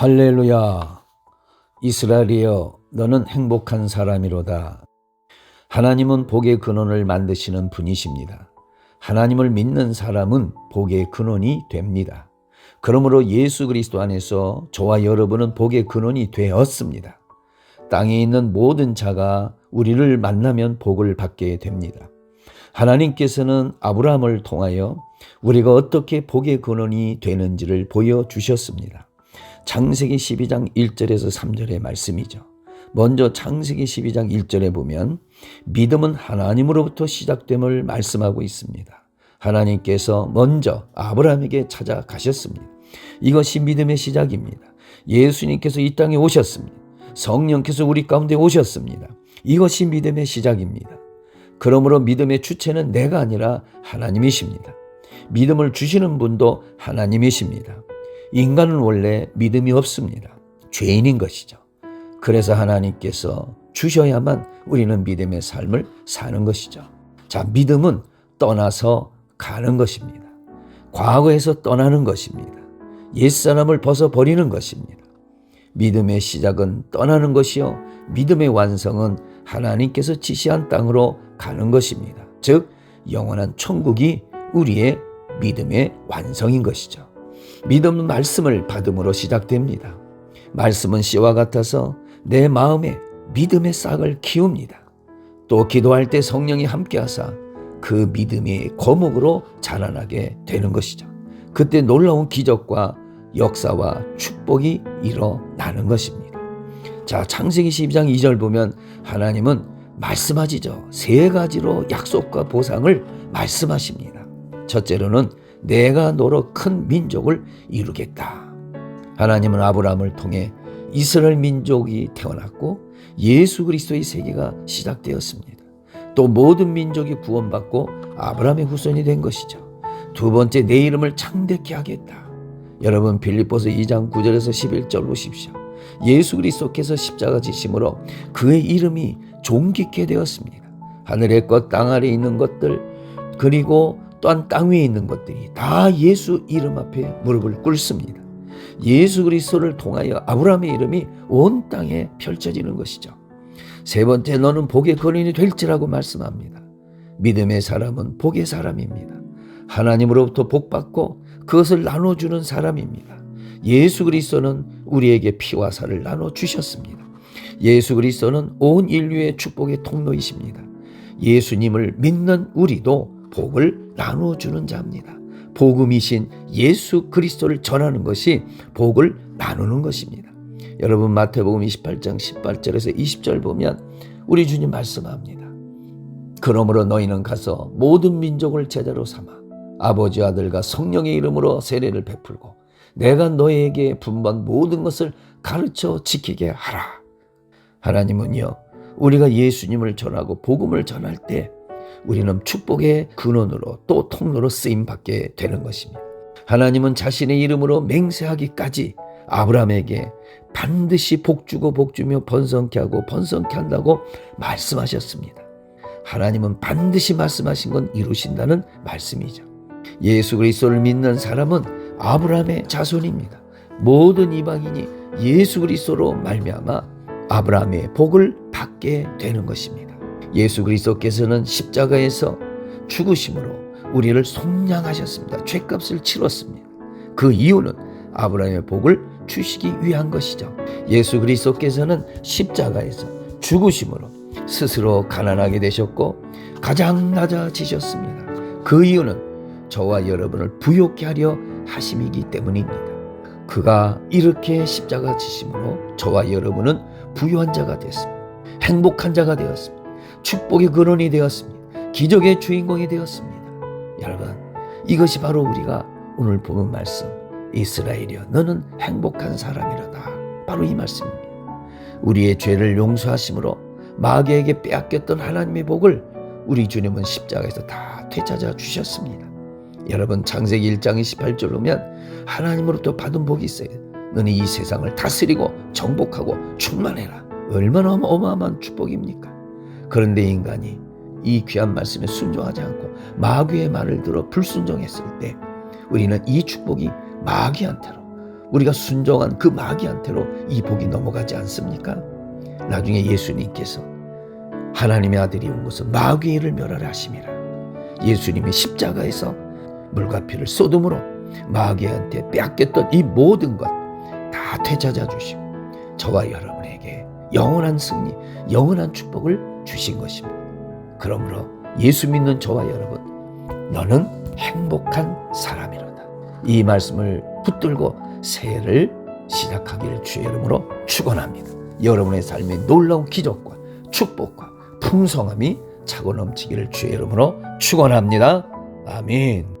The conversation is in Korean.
할렐루야. 이스라엘이여, 너는 행복한 사람이로다. 하나님은 복의 근원을 만드시는 분이십니다. 하나님을 믿는 사람은 복의 근원이 됩니다. 그러므로 예수 그리스도 안에서 저와 여러분은 복의 근원이 되었습니다. 땅에 있는 모든 자가 우리를 만나면 복을 받게 됩니다. 하나님께서는 아브라함을 통하여 우리가 어떻게 복의 근원이 되는지를 보여주셨습니다. 창세기 12장 1절에서 3절의 말씀이죠. 먼저 창세기 12장 1절에 보면 믿음은 하나님으로부터 시작됨을 말씀하고 있습니다. 하나님께서 먼저 아브라함에게 찾아가셨습니다. 이것이 믿음의 시작입니다. 예수님께서 이 땅에 오셨습니다. 성령께서 우리 가운데 오셨습니다. 이것이 믿음의 시작입니다. 그러므로 믿음의 주체는 내가 아니라 하나님이십니다. 믿음을 주시는 분도 하나님이십니다. 인간은 원래 믿음이 없습니다. 죄인인 것이죠. 그래서 하나님께서 주셔야만 우리는 믿음의 삶을 사는 것이죠. 자, 믿음은 떠나서 가는 것입니다. 과거에서 떠나는 것입니다. 옛사람을 벗어버리는 것입니다. 믿음의 시작은 떠나는 것이요. 믿음의 완성은 하나님께서 지시한 땅으로 가는 것입니다. 즉, 영원한 천국이 우리의 믿음의 완성인 것이죠. 믿음은 말씀을 받음으로 시작됩니다. 말씀은 씨와 같아서 내 마음에 믿음의 싹을 키웁니다. 또 기도할 때 성령이 함께하사 그 믿음이 거목으로 자라나게 되는 것이죠. 그때 놀라운 기적과 역사와 축복이 일어나는 것입니다. 자, 창세기 12장 2절 보면 하나님은 말씀하시죠. 세 가지로 약속과 보상을 말씀하십니다. 첫째로는 내가 너로 큰 민족을 이루겠다. 하나님은 아브라함을 통해 이스라엘 민족이 태어났고 예수 그리스도의 세계가 시작되었습니다. 또 모든 민족이 구원받고 아브라함의 후손이 된 것이죠. 두 번째 내 이름을 창대케 하겠다. 여러분 빌립보서 2장 9절에서 11절 보십시오. 예수 그리스도께서 십자가 지심으로 그의 이름이 존귀케 되었습니다. 하늘의 것, 땅 아래 있는 것들, 그리고 또한 땅 위에 있는 것들이 다 예수 이름 앞에 무릎을 꿇습니다. 예수 그리스도를 통하여 아브라함의 이름이 온 땅에 펼쳐지는 것이죠. 세 번째 너는 복의 근원이 될지라고 말씀합니다. 믿음의 사람은 복의 사람입니다. 하나님으로부터 복받고 그것을 나눠주는 사람입니다. 예수 그리스도는 우리에게 피와 살을 나눠 주셨습니다. 예수 그리스도는 온 인류의 축복의 통로이십니다. 예수님을 믿는 우리도 복을 나눠주는 자입니다. 복음이신 예수 그리스도를 전하는 것이 복을 나누는 것입니다. 여러분 마태복음 28장 18절에서 20절 보면 우리 주님 말씀합니다. 그러므로 너희는 가서 모든 민족을 제자로 삼아 아버지 아들과 성령의 이름으로 세례를 베풀고 내가 너희에게 분반 모든 것을 가르쳐 지키게 하라. 하나님은요, 우리가 예수님을 전하고 복음을 전할 때 우리는 축복의 근원으로 또 통로로 쓰임 받게 되는 것입니다. 하나님은 자신의 이름으로 맹세하기까지 아브라함에게 반드시 복주고 복주며 번성케 하고 번성케 한다고 말씀하셨습니다. 하나님은 반드시 말씀하신 건 이루신다는 말씀이죠. 예수 그리스도를 믿는 사람은 아브라함의 자손입니다. 모든 이방인이 예수 그리스도로 말미암아 아브라함의 복을 받게 되는 것입니다. 예수 그리스도께서는 십자가에서 죽으심으로 우리를 속량하셨습니다. 죄값을 치렀습니다. 그 이유는 아브라함의 복을 주시기 위한 것이죠. 예수 그리스도께서는 십자가에서 죽으심으로 스스로 가난하게 되셨고 가장 낮아지셨습니다. 그 이유는 저와 여러분을 부욕케 하려 하심이기 때문입니다. 그가 이렇게 십자가 지심으로 저와 여러분은 부유한 자가 됐습니다. 행복한 자가 되었습니다. 축복의 근원이 되었습니다. 기적의 주인공이 되었습니다. 여러분, 이것이 바로 우리가 오늘 보는 말씀. 이스라엘이여, 너는 행복한 사람이라다. 바로 이 말씀입니다. 우리의 죄를 용서하심으로 마귀에게 빼앗겼던 하나님의 복을 우리 주님은 십자가에서 다 되찾아 주셨습니다. 여러분 창세기 1장 28절 보면 하나님으로부터 받은 복이 있어요. 너는 이 세상을 다스리고 정복하고 충만해라. 얼마나 어마어마한 축복입니까? 그런데 인간이 이 귀한 말씀에 순종하지 않고 마귀의 말을 들어 불순종했을 때 우리는 이 축복이 마귀한테로 우리가 순종한 그 마귀한테로 이 복이 넘어가지 않습니까? 나중에 예수님께서 하나님의 아들이 온 것은 마귀의 일을 멸하려 하심이라. 예수님이 십자가에서 물과 피를 쏟음으로 마귀한테 빼앗겼던 이 모든 것 다 되찾아 주시고 저와 여러분에게 영원한 승리, 영원한 축복을 주신 것입니다. 그러므로 예수 믿는 저와 여러분, 너는 행복한 사람이로다. 이 말씀을 붙들고 새해를 시작하기를 주의 이름으로 축원합니다. 여러분의 삶에 놀라운 기적과 축복과 풍성함이 차고 넘치기를 주의 이름으로 축원합니다. 아멘.